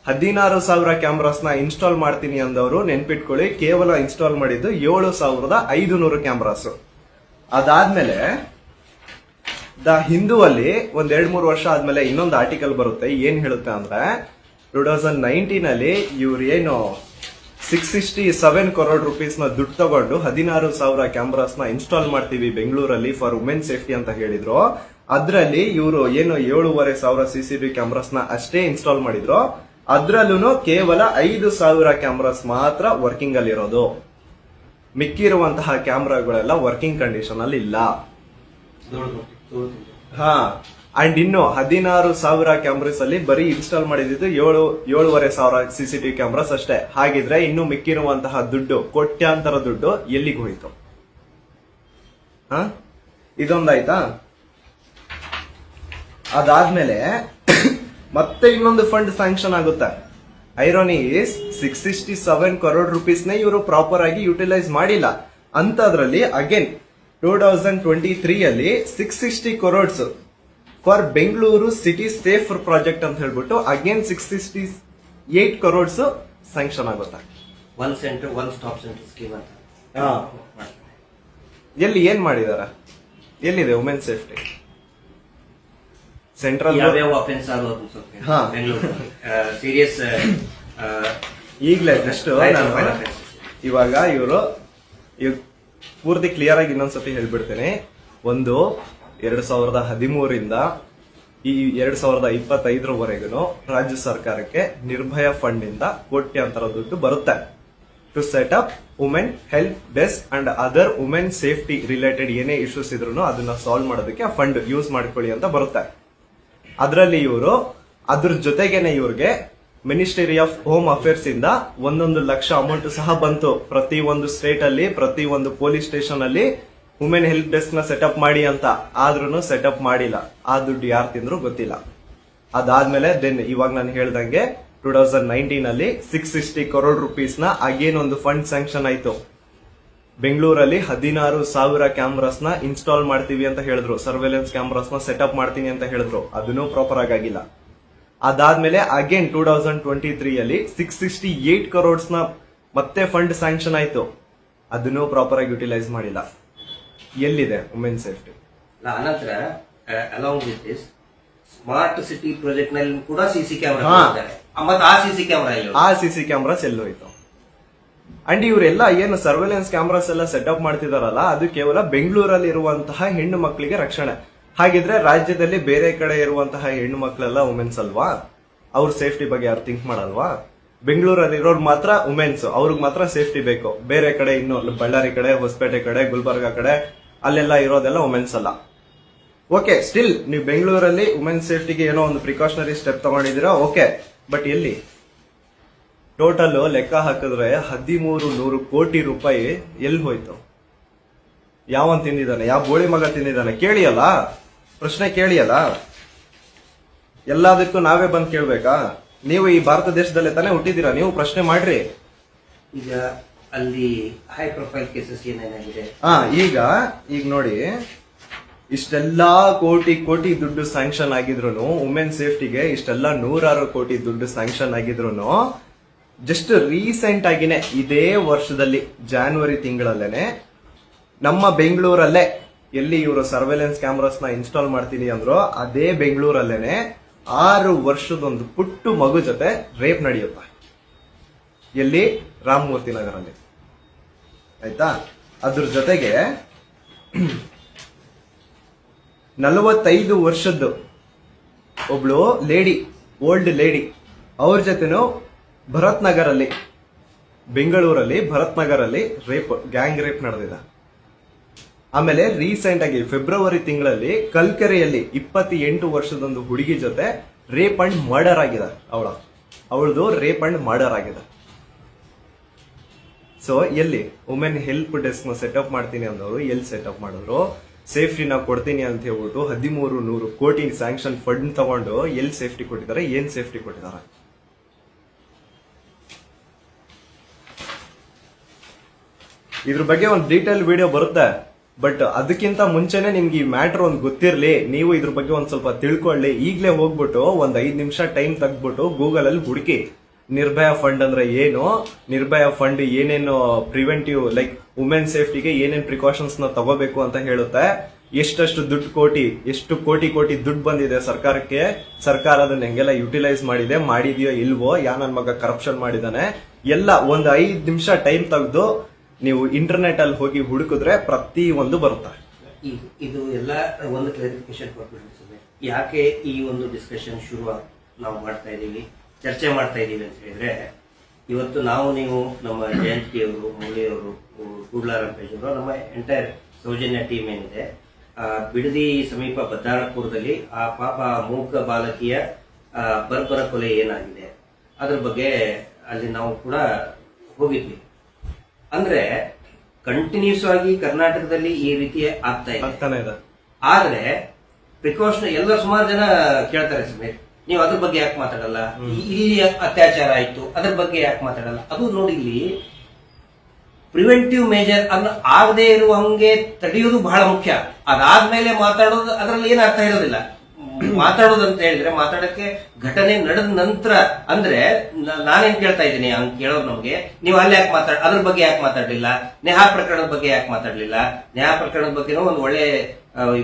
ಹದಿನಾರು ಸಾವಿರ ಕ್ಯಾಮ್ರಾಸ್ನ ಇನ್ಸ್ಟಾಲ್ ಮಾಡ್ತೀನಿ ಅಂದವರು ನೆನ್ಪಿಟ್ಕೊಳ್ಳಿ, ಕೇವಲ ಇನ್ಸ್ಟಾಲ್ ಮಾಡಿದ್ದು ಏಳು ಸಾವಿರದ ಐದು ನೂರು ಕ್ಯಾಮ್ರಾಸ್ ಅದಾದ್ಮೇಲೆ ದ ಹಿಂದೂ ಅಲ್ಲಿ ಒಂದ್ ಎರಡ್ ಮೂರು ವರ್ಷ ಆದ್ಮೇಲೆ ಇನ್ನೊಂದು ಆರ್ಟಿಕಲ್ ಬರುತ್ತೆ. ಏನ್ ಹೇಳುತ್ತೆ ಅಂದ್ರೆ ಟೂ ತೌಸಂಡ್ ನೈನ್ಟೀನ್ ಅಲ್ಲಿ ಇವ್ರು ಏನು ಸಿಕ್ಸ್ ಸಿಕ್ಸ್ಟಿ ಸೆವೆನ್ ಕರೋಡ್ ರುಪೀಸ್ನ ದುಡ್ಡು ತಗೊಂಡು ಹದಿನಾರು ಸಾವಿರ ಕ್ಯಾಮ್ರಾಸ್ನ ಇನ್ಸ್ಟಾಲ್ ಮಾಡ್ತೀವಿ ಬೆಂಗಳೂರಲ್ಲಿ ಫಾರ್ ವುಮೆನ್ ಸೇಫ್ಟಿ ಅಂತ ಹೇಳಿದ್ರು. ಅದ್ರಲ್ಲಿ ಇವರು ಏನು ಏಳುವರೆ ಸಾವಿರ ಸಿ ಸಿ ಬಿ ಕ್ಯಾಮ್ರಾಸ್ನ ಅಷ್ಟೇ ಇನ್ಸ್ಟಾಲ್ ಮಾಡಿದ್ರು. ಅದ್ರಲ್ಲೂ ಕೇವಲ ಐದು ಸಾವಿರ ಕ್ಯಾಮ್ರಾಸ್ ಮಾತ್ರ ವರ್ಕಿಂಗ್ ಅಲ್ಲಿ ಇರೋದು. ಮಿಕ್ಕಿರುವಂತಹ ಕ್ಯಾಮ್ರಾಗಳೆಲ್ಲ ವರ್ಕಿಂಗ್ ಕಂಡೀಷನ್ ಅಲ್ಲಿ ಇಲ್ಲ. ಹಾ ಅಂಡ್ ಇನ್ನು ಹದಿನಾರು ಸಾವಿರ ಕ್ಯಾಮ್ರಾಸ್ ಅಲ್ಲಿ ಬರೀ ಇನ್ಸ್ಟಾಲ್ ಮಾಡಿದ್ದು ಏಳು, ಏಳುವರೆ ಸಾವಿರ ಸಿಸಿಟಿವಿ ಕ್ಯಾಮ್ರಾಸ್ ಅಷ್ಟೇ. ಹಾಗಿದ್ರೆ ಇನ್ನು ಮಿಕ್ಕಿರುವಂತಹ ದುಡ್ಡು, ಕೋಟ್ಯಾಂತರ ದುಡ್ಡು ಎಲ್ಲಿಗೆ ಹೋಯ್ತು? ಹಾ? ಇದೊಂದಾಯ್ತಾ? ಅದಾದ್ಮೇಲೆ ಮತ್ತೆ ಇನ್ನೊಂದು ಫಂಡ್ ಸ್ಯಾಂಕ್ಷನ್ ಆಗುತ್ತೆ. Irony is six sixty seven crore rupees ನೇ ಇವರು ಪ್ರಾಪರ್ ಆಗಿ ಯುಟಿಲೈಸ್ ಮಾಡಿಲ್ಲ. ಅಂತದ್ರಲ್ಲಿ again two thousand twenty three ಅಲ್ಲಿ six sixty crores for Bengaluru city safe project ಅಂತ ಹೇಳ್ಬಿಟ್ಟು again six sixty eight crores sanction ಆಗುತ್ತೆ. One centre one stop centre scheme ಅಂತ. ಹಾ. ಎಲ್ಲಿ ಏನ್ ಮಾಡಿದಾರ? ಎಲ್ಲಿದೆ ವುಮೆನ್ ಸೇಫ್ಟಿ ಸೆಂಟ್ರಲ್ ಯಾವ್ಯಾವ ಅಫೆನ್ಸ್ ಸೀರಿಯಸ್ ಈಗ್ಲೇ ಜಸ್ಟ್ ಇವಾಗ ಇವರು ಪೂರ್ತಿ ಕ್ಲಿಯರ್ ಆಗಿ ಇನ್ನೊಂದ್ಸತಿ ಹೇಳ್ಬಿಡ್ತೇನೆ. ಒಂದು, ಎರಡ್ ಸಾವಿರದ ಹದಿಮೂರಿಂದ ಈ ಎರಡ್ ಸಾವಿರದ ಇಪ್ಪತ್ತೈದರವರೆಗೂ ರಾಜ್ಯ ಸರ್ಕಾರಕ್ಕೆ ನಿರ್ಭಯ ಫಂಡ್ ಇಂದ ಕೋಟ್ಯಾಂತರ ದುಡ್ಡು ಬರುತ್ತೆ. To set up women help desk and other women safety related ಏನೇ ಇಶ್ಯೂಸ್ ಇದ್ರು ಅದನ್ನ ಸಾಲ್ವ್ ಮಾಡೋದಕ್ಕೆ ಫಂಡ್ ಯೂಸ್ ಮಾಡ್ಕೊಳ್ಳಿ ಅಂತ ಬರುತ್ತೆ. ಅದರಲ್ಲಿ ಇವರು, ಅದ್ರ ಜೊತೆಗೇನೆ ಇವ್ರಿಗೆ ಮಿನಿಸ್ಟ್ರಿ ಆಫ್ ಹೋಮ್ ಅಫೇರ್ಸ್ ಇಂದ ಒಂದೊಂದು ಲಕ್ಷ ಅಮೌಂಟ್ ಸಹ ಬಂತು. ಪ್ರತಿ ಒಂದು ಸ್ಟೇಟ್ ಅಲ್ಲಿ, ಪ್ರತಿ ಒಂದು ಪೊಲೀಸ್ ಸ್ಟೇಷನ್ ಅಲ್ಲಿ ವುಮೆನ್ ಹೆಲ್ಪ್ ಡೆಸ್ಕ್ನ ಸೆಟಪ್ ಮಾಡಿ ಅಂತ. ಆದ್ರೂ ಸೆಟಪ್ ಮಾಡಿಲ್ಲ. ಆ ದುಡ್ಡು ಯಾರು ತಿಂದ್ರು ಗೊತ್ತಿಲ್ಲ. ಅದಾದ್ಮೇಲೆ ದೆನ್ ಇವಾಗ ನಾನು ಹೇಳ್ದಂಗೆ ಟೂ ತೌಸಂಡ್ ನೈನ್ಟೀನ್ ಅಲ್ಲಿ ಸಿಕ್ಸ್ ಸಿಕ್ಸ್ಟಿ ಕರೋಡ್ ರುಪೀಸ್ನ ಅಗೇನ್ ಒಂದು ಫಂಡ್ ಸ್ಯಾಂಕ್ಷನ್ ಆಯ್ತು. ಬೆಂಗಳೂರಲ್ಲಿ ಹದಿನಾರು ಸಾವಿರ ಕ್ಯಾಮ್ರಾಸ್ನ ಇನ್ಸ್ಟಾಲ್ ಮಾಡ್ತೀವಿ ಅಂತ ಹೇಳಿದ್ರು. ಸರ್ವೆಲೆನ್ಸ್ ಕ್ಯಾಮ್ರಾಸ್ನ ಸೆಟಪ್ ಮಾಡ್ತೀನಿ ಅಂತ ಹೇಳಿದ್ರು. ಅದನ್ನು ಪ್ರಾಪರ್ ಆಗಿಲ್ಲ. ಅದಾದ್ಮೇಲೆ again two thousand twenty three ಅಲ್ಲಿ ಸಿಕ್ಸ್ ಸಿಕ್ಸ್ಟಿ ಏಟ್ ಕರೋಡ್ಸ್ನ ಮತ್ತೆ ಫಂಡ್ ಸ್ಯಾಂಕ್ಷನ್ ಆಯ್ತು. ಅದನ್ನು ಪ್ರಾಪರ್ ಆಗಿ ಯುಟಿಲೈಸ್ ಮಾಡಿಲ್ಲ. ಎಲ್ಲಿದೆ ವುಮೆನ್ ಸೇಫ್ಟಿ ಅನಂತರ along with this smart city ಪ್ರಾಜೆಕ್ಟ್ನಲ್ಲಿ ಕೂಡ ಸಿಸಿ ಕ್ಯಾಮೆರಾ. ಮತ್ತೆ ಆ ಸಿಸಿ ಕ್ಯಾಮೆರಾ ಆ ಸಿಸಿ ಕ್ಯಾಮೆರಾಸ್ ಎಲ್ಲೋಯ್ತು ಅಂಡ್ ಇವರೆಲ್ಲ ಏನು ಸರ್ವೆಲೆನ್ಸ್ ಕ್ಯಾಮ್ರಾಸ್ ಎಲ್ಲ ಅಪ್ ಮಾಡ್ತಿದಾರಲ್ಲ ಅದು ಕೇವಲ ಬೆಂಗಳೂರಲ್ಲಿ ಇರುವಂತಹ ಹೆಣ್ಣು ಮಕ್ಕಳಿಗೆ ರಕ್ಷಣೆ. ಹಾಗಿದ್ರೆ ರಾಜ್ಯದಲ್ಲಿ ಬೇರೆ ಕಡೆ ಇರುವಂತಹ ಹೆಣ್ಣು ಮಕ್ಕಳೆಲ್ಲ ವುಮೆನ್ಸ್ ಅಲ್ವಾ? ಅವ್ರ ಸೇಫ್ಟಿ ಬಗ್ಗೆ ಯಾರು ಥಿಂಕ್ ಮಾಡಲ್ವಾ? ಬೆಂಗಳೂರಲ್ಲಿ ಇರೋರು ಮಾತ್ರ ವುಮೆನ್ಸ್ ಅವ್ರಿಗೆ ಮಾತ್ರ ಸೇಫ್ಟಿ ಬೇಕು. ಬೇರೆ ಕಡೆ ಇನ್ನು ಬಳ್ಳಾರಿ ಕಡೆ, ಹೊಸಪೇಟೆ ಕಡೆ, ಗುಲ್ಬರ್ಗ ಕಡೆ, ಅಲ್ಲೆಲ್ಲ ಇರೋದೆಲ್ಲ ವುಮೆನ್ಸ್ ಅಲ್ಲ. ಓಕೆ ಸ್ಟಿಲ್ ನೀವು ಬೆಂಗಳೂರಲ್ಲಿ ವುಮೆನ್ ಸೇಫ್ಟಿಗೆ ಏನೋ ಒಂದು ಪ್ರಿಕಾಷನರಿ ಸ್ಟೆಪ್ ತಗೊಂಡಿದ್ದೀರಾ? ಓಕೆ ಬಟ್ ಎಲ್ಲಿ? ಟೋಟಲ್ ಲೆಕ್ಕ ಹಾಕಿದ್ರೆ ಹದಿಮೂರು ನೂರು ಕೋಟಿ ರೂಪಾಯಿ ಎಲ್ಲಿ ಹೋಯ್ತು? ಯಾವನ್ ತಿಂದಿದ್ದಾನೆ? ಯಾವ ಬೋಳಿ ಮಗ ತಿಂದಿದ್ದಾನೆ? ಕೇಳಿಯಲ್ಲ? ಪ್ರಶ್ನೆ ಕೇಳಿಯಲ್ಲ? ಎಲ್ಲದಕ್ಕೂ ನಾವೇ ಬಂದು ಕೇಳ್ಬೇಕಾ? ನೀವು ಈ ಭಾರತ ದೇಶದಲ್ಲೇ ತಾನೇ ಹುಟ್ಟಿದ್ದೀರಾ? ನೀವು ಪ್ರಶ್ನೆ ಮಾಡ್ರಿ. ಈಗ ಅಲ್ಲಿ ಹೈ ಪ್ರೊಫೈಲ್ ಕೇಸಸ್ ಏನೇನಾಗಿದೆ? ಹಾ ಈಗ ಈಗ ನೋಡಿ. ಇಷ್ಟೆಲ್ಲಾ ಕೋಟಿ ಕೋಟಿ ದುಡ್ಡು ಸ್ಯಾಂಕ್ಷನ್ ಆಗಿದ್ರು ವುಮೆನ್ ಸೇಫ್ಟಿಗೆ ಇಷ್ಟೆಲ್ಲ ನೂರಾರು ಕೋಟಿ ದುಡ್ಡು ಸ್ಯಾಂಕ್ಷನ್ ಆಗಿದ್ರು ಜಸ್ಟ್ ರೀಸೆಂಟ್ ಆಗಿನೇ ಇದೇ ವರ್ಷದಲ್ಲಿ ಜಾನ್ವರಿ ತಿಂಗಳಲ್ಲೇನೆ ನಮ್ಮ ಬೆಂಗಳೂರಲ್ಲೇ ಎಲ್ಲಿ ಇವರು ಸರ್ವೆಲೆನ್ಸ್ ಕ್ಯಾಮ್ರಾಸ್ನ ಇನ್ಸ್ಟಾಲ್ ಮಾಡ್ತೀನಿ ಅಂದ್ರೋ ಅದೇ ಬೆಂಗಳೂರಲ್ಲೇನೆ ಆರು ವರ್ಷದೊಂದು ಪುಟ್ಟು ಮಗು ಜೊತೆ ರೇಪ್ ನಡೆಯುತ್ತ? ಎಲ್ಲಿ? ರಾಮಮೂರ್ತಿ ನಗರಲ್ಲಿ. ಆಯ್ತಾ? ಅದ್ರ ಜೊತೆಗೆ ನಲವತ್ತೈದು ವರ್ಷದ್ದು ಒಬ್ಳು ಲೇಡಿ ಓಲ್ಡ್ ಲೇಡಿ ಅವ್ರ ಜೊತೆನೂ ಭರತ್ ನಗರಲ್ಲಿ, ಬೆಂಗಳೂರಲ್ಲಿ ಭರತ್ ನಗರಲ್ಲಿ ರೇಪ್ ಗ್ಯಾಂಗ್ ರೇಪ್ ನಡೆದಿದೆ. ಆಮೇಲೆ ರೀಸೆಂಟ್ ಆಗಿ ಫೆಬ್ರವರಿ ತಿಂಗಳಲ್ಲಿ ಕಲ್ಕೆರೆಯಲ್ಲಿ ಇಪ್ಪತ್ತೆಂಟು ವರ್ಷದೊಂದು ಹುಡುಗಿ ಜೊತೆ ರೇಪ್ ಅಂಡ್ ಮರ್ಡರ್ ಆಗಿದೆ ಅವಳ. ಅವಳದು ರೇಪ್ ಅಂಡ್ ಮರ್ಡರ್ ಆಗಿದೆ. ಸೊ ಎಲ್ಲಿ? ವುಮೆನ್ ಹೆಲ್ಪ್ ಡೆಸ್ಕ್ನ ಸೆಟಪ್ ಮಾಡ್ತೀನಿ ಅಂದವರು, ಎಲ್ಲಿ ಸೆಟಪ್ ಮಾಡಿದ್ರು? ಸೇಫ್ಟಿ ನಾವು ಕೊಡ್ತೀನಿ ಅಂತ ಹೇಳ್ಬಿಟ್ಟು ಹದಿಮೂರು ನೂರು ಕೋಟಿ ಸ್ಯಾಂಕ್ಷನ್ ಫಂಡ್ ತಗೊಂಡು ಎಲ್ಲಿ ಸೇಫ್ಟಿ ಕೊಟ್ಟಿದ್ದಾರೆ, ಏನ್ ಸೇಫ್ಟಿ ಕೊಟ್ಟಿದ್ದಾರೆ? ಇದ್ರ ಬಗ್ಗೆ ಒಂದು ಡೀಟೇಲ್ ವಿಡಿಯೋ ಬರುತ್ತೆ. ಬಟ್ ಅದಕ್ಕಿಂತ ಮುಂಚೆನೆ ನಿಮ್ಗೆ ಈ ಮ್ಯಾಟರ್ ಒಂದು ಗೊತ್ತಿರಲಿ, ನೀವು ಇದ್ರ ಬಗ್ಗೆ ಒಂದ್ ಸ್ವಲ್ಪ ತಿಳ್ಕೊಳ್ಳಿ. ಈಗ್ಲೇ ಹೋಗ್ಬಿಟ್ಟು ಒಂದ್ ಐದ್ ನಿಮಿಷ ಟೈಮ್ ತೆಗ್ದ್ಬಿಟ್ಟು ಗೂಗಲ್ ಅಲ್ಲಿ ಹುಡುಕಿ. ನಿರ್ಭಯ ಫಂಡ್ ಅಂದ್ರೆ ಏನು? ನಿರ್ಭಯ ಫಂಡ್ ಏನೇನು ಪ್ರಿವೆಂಟಿವ್ ಲೈಕ್ ವುಮೆನ್ ಸೇಫ್ಟಿಗೆ ಏನೇನು ಪ್ರಿಕಾಷನ್ಸ್ನ ತಗೋಬೇಕು ಅಂತ ಹೇಳುತ್ತೆ. ಎಷ್ಟಷ್ಟು ದುಡ್ಡು ಕೋಟಿ, ಎಷ್ಟು ಕೋಟಿ ಕೋಟಿ ದುಡ್ಡು ಬಂದಿದೆ ಸರ್ಕಾರಕ್ಕೆ? ಸರ್ಕಾರ ಅದನ್ನ ಹೆಂಗೆಲ್ಲ ಯುಟಿಲೈಸ್ ಮಾಡಿದೆ, ಮಾಡಿದೆಯೋ ಇಲ್ವೋ? ಯಾ ನನ್ ಮಗ ಕರಪ್ಷನ್ ಮಾಡಿದಾನೆ? ಎಲ್ಲ ಒಂದ್ ಐದ್ ನಿಮಿಷ ಟೈಮ್ ತೆಗೆದು ನೀವು ಇಂಟರ್ನೆಟ್ ಅಲ್ಲಿ ಹೋಗಿ ಹುಡುಕಿದ್ರೆ ಪ್ರತಿ ಒಂದು ಬರುತ್ತೆ? ಇದು ಎಲ್ಲ ಒಂದು ಕ್ಲಾರಿಫಿಕೇಶನ್ ಕೊಟ್ಬಿಟ್ಟು ಯಾಕೆ ಈ ಒಂದು ಡಿಸ್ಕಷನ್ ಶುರು ನಾವು ಮಾಡ್ತಾ ಇದ್ದೀವಿ, ಚರ್ಚೆ ಮಾಡ್ತಾ ಇದ್ದೀವಿ ಅಂತ ಹೇಳಿದ್ರೆ, ಇವತ್ತು ನಾವು ನೀವು ನಮ್ಮ ಜಯಂತಿ ಅವರು ಮೌಲಿಯವರು ಕೂಡ್ಲಾರಂಪೇಶ್ ಅವರು, ನಮ್ಮ ಎಂಟೈರ್ ಸೌಜನ್ಯ ಟೀಮ್ ಏನಿದೆ ಬಿಡದಿ ಸಮೀಪ ಬದ್ದಾರಪುರದಲ್ಲಿ ಆ ಪಾಪ ಮೂಕ ಬಾಲಕಿಯ ಬರ್ಬರ ಕೊಲೆ ಏನಾಗಿದೆ, ಅದ್ರ ಬಗ್ಗೆ ಅಲ್ಲಿ ನಾವು ಕೂಡ ಹೋಗಿದ್ವಿ. ಅಂದ್ರೆ ಕಂಟಿನ್ಯೂಸ್ ಆಗಿ ಕರ್ನಾಟಕದಲ್ಲಿ ಈ ರೀತಿ ಆಗ್ತಾ ಇದೆ. ಆದ್ರೆ ಪ್ರಿಕಾಷನ್ ಎಲ್ಲ ಸುಮಾರು ಜನ ಕೇಳ್ತಾರೆ ಸಮೀರ್ ನೀವು ಅದ್ರ ಬಗ್ಗೆ ಯಾಕೆ ಮಾತಾಡಲ್ಲ? ಇಲ್ಲಿ ಅತ್ಯಾಚಾರ ಆಯ್ತು? ಅದ್ರ ಬಗ್ಗೆ ಯಾಕೆ ಮಾತಾಡಲ್ಲ? ಅದು ನೋಡಿ ಇಲ್ಲಿ ಪ್ರಿವೆಂಟಿವ್ ಮೇಜರ್ ಅನ್ನು ಆಗದೆ ಇರುವ ಹಂಗೆ ತಡೆಯೋದು ಬಹಳ ಮುಖ್ಯ. ಅದಾದ್ಮೇಲೆ ಮಾತಾಡೋದು ಅದರಲ್ಲಿ ಏನು ಅರ್ಥ ಇರೋದಿಲ್ಲ. ಮಾತಾಡೋದು ಅಂತ ಹೇಳಿದ್ರೆ ಮಾತಾಡಕ್ಕೆ ಘಟನೆ ನಡೆದ ನಂತರ, ಅಂದ್ರೆ ನಾನೇನ್ ಕೇಳ್ತಾ ಇದ್ದೀನಿ ಹಂಗ್ ಕೇಳೋರು ನಮ್ಗೆ, ನೀವು ಅಲ್ಲಿ ಯಾಕೆ ಮಾತಾಡ, ಅದ್ರ ಬಗ್ಗೆ ಯಾಕೆ ಮಾತಾಡ್ಲಿಲ್ಲ? ನೇಹಾ ಪ್ರಕರಣದ ಬಗ್ಗೆ ಯಾಕೆ ಮಾತಾಡ್ಲಿಲ್ಲ? ನೇಹಾ ಪ್ರಕರಣದ ಬಗ್ಗೆನೂ ಒಂದು ಒಳ್ಳೆ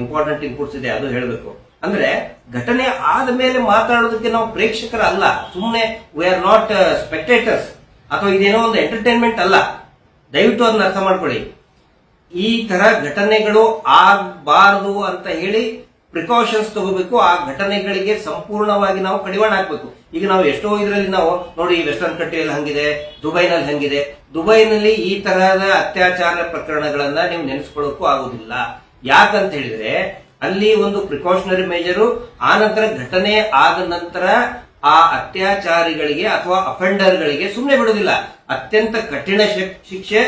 ಇಂಪಾರ್ಟೆಂಟ್ ಇನ್ಪುಟ್ಸ್ ಇದೆ, ಅದು ಹೇಳಬೇಕು. ಅಂದ್ರೆ ಘಟನೆ ಆದ ಮೇಲೆ ಮಾತಾಡೋದಕ್ಕೆ ನಾವು ಪ್ರೇಕ್ಷಕರ ಅಲ್ಲ ಸುಮ್ಮನೆ ವಿ ಆರ್ ನಾಟ್ ಸ್ಪೆಕ್ಟೇಟರ್ಸ್ ಅಥವಾ ಇದೇನೋ ಒಂದು ಎಂಟರ್ಟೈನ್ಮೆಂಟ್ ಅಲ್ಲ. ದಯವಿಟ್ಟು ಅದನ್ನ ಅರ್ಥ ಮಾಡ್ಕೊಳ್ಳಿ. ಈ ತರ ಘಟನೆಗಳು ಆಗಬಾರದು ಅಂತ ಹೇಳಿ ಪ್ರಿಕಾಷನ್ಸ್ ತಗೋಬೇಕು, ಆ ಘಟನೆಗಳಿಗೆ ಸಂಪೂರ್ಣವಾಗಿ ನಾವು ಕಡಿವಾಣ ಹಾಕ್ಬೇಕು. ಈಗ ನಾವು ಎಷ್ಟೋ ಇದರಲ್ಲಿ ನಾವು ನೋಡಿ ವೆಸ್ಟರ್ನ್ ಕಂಟ್ರಿಯಲ್ಲಿ ಹಂಗಿದೆ ದುಬೈನಲ್ಲಿ ಹಂಗಿದೆ. ದುಬೈನಲ್ಲಿ ಈ ತರಹದ ಅತ್ಯಾಚಾರ ಪ್ರಕರಣಗಳನ್ನ ನೀವು ನೆನೆಸ್ಕೊಳ್ಳೋಕ್ಕೂ ಆಗುದಿಲ್ಲ. ಯಾಕಂತ ಹೇಳಿದ್ರೆ, ಅಲ್ಲಿ ಒಂದು ಪ್ರಿಕಾಷನರಿ ಮೇಜರು ಆ ನಂತರ ಘಟನೆ ಆದ ನಂತರ ಆ ಅತ್ಯಾಚಾರಿಗಳಿಗೆ ಅಥವಾ ಅಫೆಂಡರ್ಗಳಿಗೆ ಸುಮ್ಮನೆ ಬಿಡುವುದಿಲ್ಲ ಅತ್ಯಂತ ಕಠಿಣ ಶಿಕ್ಷೆ ಶಿಕ್ಷೆ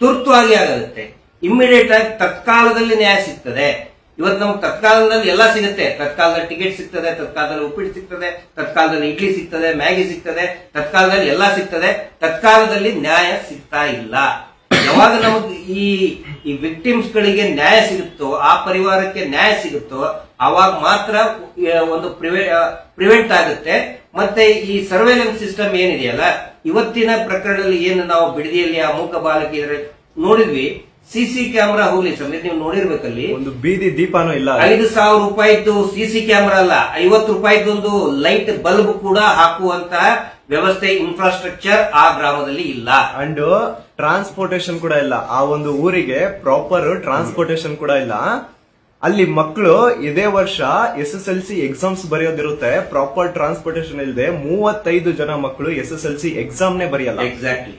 ತುರ್ತುವಾಗಿ ಆಗುತ್ತೆ. ಇಮ್ಮಿಡಿಯೇಟ್ ಆಗಿ ತತ್ಕಾಲದಲ್ಲಿ ನ್ಯಾಯ ಸಿಗ್ತದೆ. ಇವತ್ತು ನಮ್ಗೆ ತತ್ಕಾಲದಲ್ಲಿ ಎಲ್ಲ ಸಿಗುತ್ತೆ. ತತ್ಕಾಲದಲ್ಲಿ ಟಿಕೆಟ್ ಸಿಗ್ತದೆ, ತತ್ಕಾಲದಲ್ಲಿ ಉಪ್ಪಿಟ್ಟು ಸಿಗ್ತದೆ, ತತ್ಕಾಲದಲ್ಲಿ ಇಡ್ಲಿ ಸಿಗ್ತದೆ, ಮ್ಯಾಗಿ ಸಿಗ್ತದೆ, ತತ್ಕಾಲದಲ್ಲಿ ಎಲ್ಲ ಸಿಗ್ತದೆ. ತತ್ಕಾಲದಲ್ಲಿ ನ್ಯಾಯ ಸಿಗ್ತಾ ಇಲ್ಲ. ಯಾವಾಗ ನಮಗೆ ಈ ಈ ವಿಕ್ಟಿಮ್ಸ್ ಗಳಿಗೆ ನ್ಯಾಯ ಸಿಗುತ್ತೋ, ಆ ಪರಿವಾರಕ್ಕೆ ನ್ಯಾಯ ಸಿಗುತ್ತೋ, ಅವಾಗ ಮಾತ್ರ ಒಂದು ಪ್ರಿವೆಂಟ್ ಆಗುತ್ತೆ. ಮತ್ತೆ ಈ ಸರ್ವೇಲೆನ್ಸ್ ಸಿಸ್ಟಮ್ ಏನಿದೆಯಲ್ಲ, ಇವತ್ತಿನ ಪ್ರಕರಣದಲ್ಲಿ ಏನು ನಾವು ಬಿಡದಿಯಲ್ಲಿ ಆ ಮೂಕ ಬಾಲಕಿಯರ ನೋಡಿದ್ವಿ ಸಿ ಸಿ ಕ್ಯಾಮೆರಾ ಹೋಗ್ಲಿ ಸಮೇತ ನೀವು ನೋಡಿರ್ಬೇಕಲ್ಲಿ. ಒಂದು ಬೀದಿ ದೀಪನೂ ಇಲ್ಲ. ಐದು ಸಾವಿರ ರೂಪಾಯಿದ್ದು ಸಿಸಿ ಸಿ ಕ್ಯಾಮೆರಾ ಅಲ್ಲ ಐವತ್ತು ರೂಪಾಯಿದೊಂದು ಲೈಟ್ ಬಲ್ಬ್ ಕೂಡ ಹಾಕುವಂತ ವ್ಯವಸ್ಥೆ ಇನ್ಫ್ರಾಸ್ಟ್ರಕ್ಚರ್ ಆ ಗ್ರಾಮದಲ್ಲಿ ಇಲ್ಲ. ಅಂಡ್ ಟ್ರಾನ್ಸ್ಪೋರ್ಟೇಶನ್ ಕೂಡ ಇಲ್ಲ. ಆ ಒಂದು ಊರಿಗೆ ಪ್ರಾಪರ್ ಟ್ರಾನ್ಸ್ಪೋರ್ಟೇಶನ್ ಕೂಡ ಇಲ್ಲ. ಅಲ್ಲಿ ಮಕ್ಕಳು ಇದೇ ವರ್ಷ S S L C exams ಬರೆಯೋದಿರುತ್ತೆ. Proper transportation ಇಲ್ಲದೆ ಮೂವತ್ತೈದು ಜನ ಮಕ್ಕಳು S S L C exam ನೇ ಬರೆಯಲ್ಲ. ಎಕ್ಸಾಕ್ಟ್ಲಿ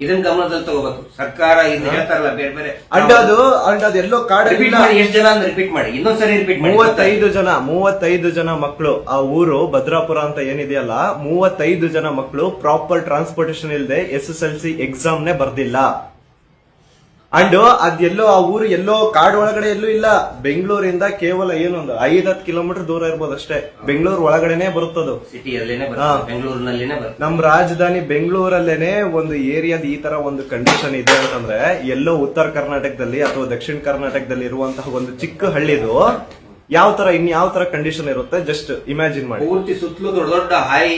ಇದನ್ನ ಗಮನದಲ್ಲಿ ತಗೋಬೇಕು. ಸರ್ಕಾರ ಇದನ್ನ ಹೇಳ್ತಾರಲ್ಲ ಬೇರೆ ಬೇರೆ. ಅಂಡ್ ಅದು ಅಂಡ್ ಅದು ಎಲ್ಲೋ ಕಾರ್ಡ್ ಎಷ್ಟು ಜನ ಅಂತ ರಿಪೀಟ್ ಮಾಡಿ. ಇನ್ನೊಂದ್ಸರಿ ರಿಪೀಟ್ ಮಾಡಿ. ಮೂವತ್ತೈದು ಜನ ಮೂವತ್ತೈದು ಜನ ಮಕ್ಕಳು ಆ ಊರು ಭದ್ರಾಪುರ ಅಂತ ಏನಿದೆಯಲ್ಲ ಮೂವತ್ತೈದು ಜನ ಮಕ್ಕಳು ಪ್ರಾಪರ್ ಟ್ರಾನ್ಸ್ಪೋರ್ಟೇಶನ್ ಇಲ್ಲದೆ S S L C exam ನೇ ಬರ್ದಿಲ್ಲ. ಅಂಡ್ ಅದೆಲ್ಲೋ ಆ ಊರು ಎಲ್ಲೋ ಕಾಡು ಒಳಗಡೆ ಎಲ್ಲೂ ಇಲ್ಲ. ಬೆಂಗಳೂರಿಂದ ಕೇವಲ ಏನೊಂದು ಹತ್ತು ಕಿಲೋಮೀಟರ್ ದೂರ ಇರ್ಬೋದು ಅಷ್ಟೇ. ಬೆಂಗಳೂರು ಒಳಗಡೆನೆ ಬರುತ್ತದು. ಸಿಟಿಯಲ್ಲೇನೆ ಬೆಂಗಳೂರಿನಲ್ಲೇನೆ ಬರ್ತದೆ ನಮ್ ರಾಜಧಾನಿ ಬೆಂಗಳೂರಲ್ಲೇನೆ ಒಂದು ಏರಿಯಾದ ಈ ತರ ಒಂದು ಕಂಡೀಷನ್ ಇದೆ ಅಂತಂದ್ರೆ ಎಲ್ಲೋ ಉತ್ತರ ಕರ್ನಾಟಕದಲ್ಲಿ ಅಥವಾ ದಕ್ಷಿಣ ಕರ್ನಾಟಕದಲ್ಲಿ ಇರುವಂತಹ ಒಂದು ಚಿಕ್ಕ ಹಳ್ಳಿದು ಯಾವ ತರ ಇನ್ ಯಾವ ತರ ಕಂಡೀಷನ್ ಇರುತ್ತೆ ಜಸ್ಟ್ ಇಮ್ಯಾಜಿನ್ ಮಾಡಿ. ಪೂರ್ತಿ ಸುತ್ತಲೂ ದೊಡ್ಡ ದೊಡ್ಡ ಹೈ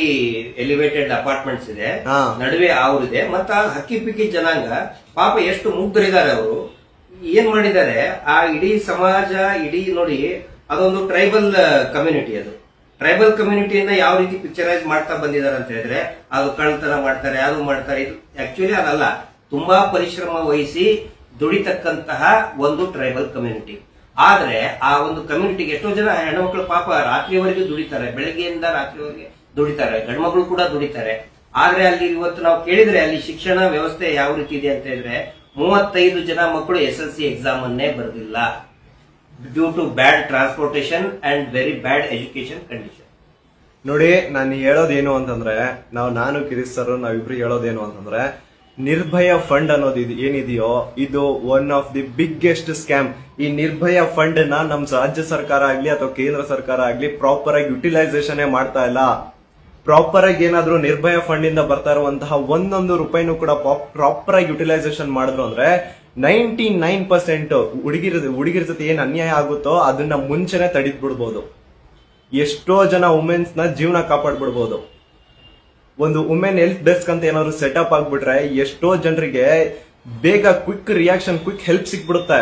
ಎಲಿವೇಟೆಡ್ ಅಪಾರ್ಟ್ಮೆಂಟ್ಸ್ ಇದೆ. ಹಾ. ನಡುವೆ ಇದೆ. ಮತ್ತೆ ಆ ಹಕ್ಕಿ ಪಿಕ್ಕಿ ಜನಾಂಗ ಪಾಪ ಎಷ್ಟು ಮುಗ್ಧರಿದ್ದಾರೆ ಅವರು. ಏನ್ ಮಾಡಿದ್ದಾರೆ? ಆ ಇಡೀ ಸಮಾಜ ಇಡೀ ನೋಡಿ ಅದೊಂದು ಟ್ರೈಬಲ್ ಕಮ್ಯುನಿಟಿ ಅದು. ಟ್ರೈಬಲ್ ಕಮ್ಯುನಿಟಿಯಿಂದ ಯಾವ ರೀತಿ ಪಿಕ್ಚರೈಸ್ ಮಾಡ್ತಾ ಬಂದಿದ್ದಾರೆ ಅಂತ ಹೇಳಿದ್ರೆ ಅದು ಕಳ್ತನ ಮಾಡ್ತಾರೆ ಅದು ಮಾಡ್ತಾರೆ. ಇದು ಆಕ್ಚುಲಿ ಅದಲ್ಲ. ತುಂಬಾ ಪರಿಶ್ರಮ ವಹಿಸಿ ದುಡಿತಕ್ಕಂತಹ ಒಂದು ಟ್ರೈಬಲ್ ಕಮ್ಯುನಿಟಿ ಆದ್ರೆ ಆ ಒಂದು ಕಮ್ಯುನಿಟಿಗೆ ಎಷ್ಟೋ ಜನ ಹೆಣ್ಮಕ್ಳು ಪಾಪ ರಾತ್ರಿವರೆಗೂ ದುಡಿತಾರೆ, ಬೆಳಗ್ಗೆಯಿಂದ ರಾತ್ರಿವರೆಗೆ ದುಡಿತಾರೆ, ಗಂಡ್ಮಕ್ಳು ಕೂಡ ದುಡಿತಾರೆ. ಆದ್ರೆ ಅಲ್ಲಿ ಇವತ್ತು ನಾವು ಕೇಳಿದ್ರೆ ಅಲ್ಲಿ ಶಿಕ್ಷಣ ವ್ಯವಸ್ಥೆ ಯಾವ ರೀತಿ ಇದೆ ಅಂತ ಹೇಳಿದ್ರೆ ಮೂವತ್ತೈದು ಜನ ಮಕ್ಕಳು ಎಸ್ ಎಲ್ ಸಿ ಎಕ್ಸಾಮ್ ಅನ್ನೇ ಬರೆದಿಲ್ಲ. Due to bad transportation and very bad education condition ನೋಡಿ, ನಾನು ಹೇಳೋದೇನು ಅಂತಂದ್ರೆ, ನಾವು ನಾನು ಕಿರೀಶ್ ಸರ್ ನಾವಿಬ್ರು ಹೇಳೋದೇನು ಅಂತಂದ್ರೆ ನಿರ್ಭಯ ಫಂಡ್ ಅನ್ನೋದು ಇದು ಏನಿದೆಯೋ, ಇದು one of the biggest scam ಈ ನಿರ್ಭಯ ಫಂಡ್ನ ನಮ್ ರಾಜ್ಯ ಸರ್ಕಾರ ಆಗ್ಲಿ ಅಥವಾ ಕೇಂದ್ರ ಸರ್ಕಾರ ಆಗ್ಲಿ ಪ್ರಾಪರ್ ಆಗಿ ಯುಟಿಲೈಸೇಷನ್ ಮಾಡ್ತಾ ಇಲ್ಲ. ಪ್ರಾಪರ್ ಆಗಿ ಏನಾದ್ರೂ ನಿರ್ಭಯ ಫಂಡ್ ಇಂದ ಬರ್ತಾ ಇರುವಂತಹ ಒಂದೊಂದು ರೂಪಾಯಿನೂ ಕೂಡ ಪ್ರಾಪರ್ ಆಗಿ ಯುಟಿಲೈಸೇಷನ್ ಮಾಡಿದ್ರು ಅಂದ್ರೆ ನೈಂಟಿ ನೈನ್ ಪರ್ಸೆಂಟ್ ಹುಡುಗಿರ ಹುಡುಗಿರ ಜೊತೆ ಏನ್ ಅನ್ಯಾಯ ಆಗುತ್ತೋ ಅದನ್ನ ಮುಂಚೆನೆ ತಡಿದ್ ಬಿಡ್ಬೋದು. ಎಷ್ಟೋ ಜನ ವುಮೆನ್ಸ್ನ ಜೀವನ ಕಾಪಾಡ್ಬಿಡ್ಬೋದು. ಒಂದು ವುಮೆನ್ ಹೆಲ್ತ್ ಡೆಸ್ಕ್ ಅಂತ ಏನಾದ್ರು ಸೆಟಪ್ ಆಗ್ಬಿಟ್ರೆ ಎಷ್ಟೋ ಜನರಿಗೆ ಬೇಗ ಕ್ವಿಕ್ ರಿಯಾಕ್ಷನ್ ಕ್ವಿಕ್ ಹೆಲ್ಪ್ ಸಿಕ್ಬಿಡುತ್ತೆ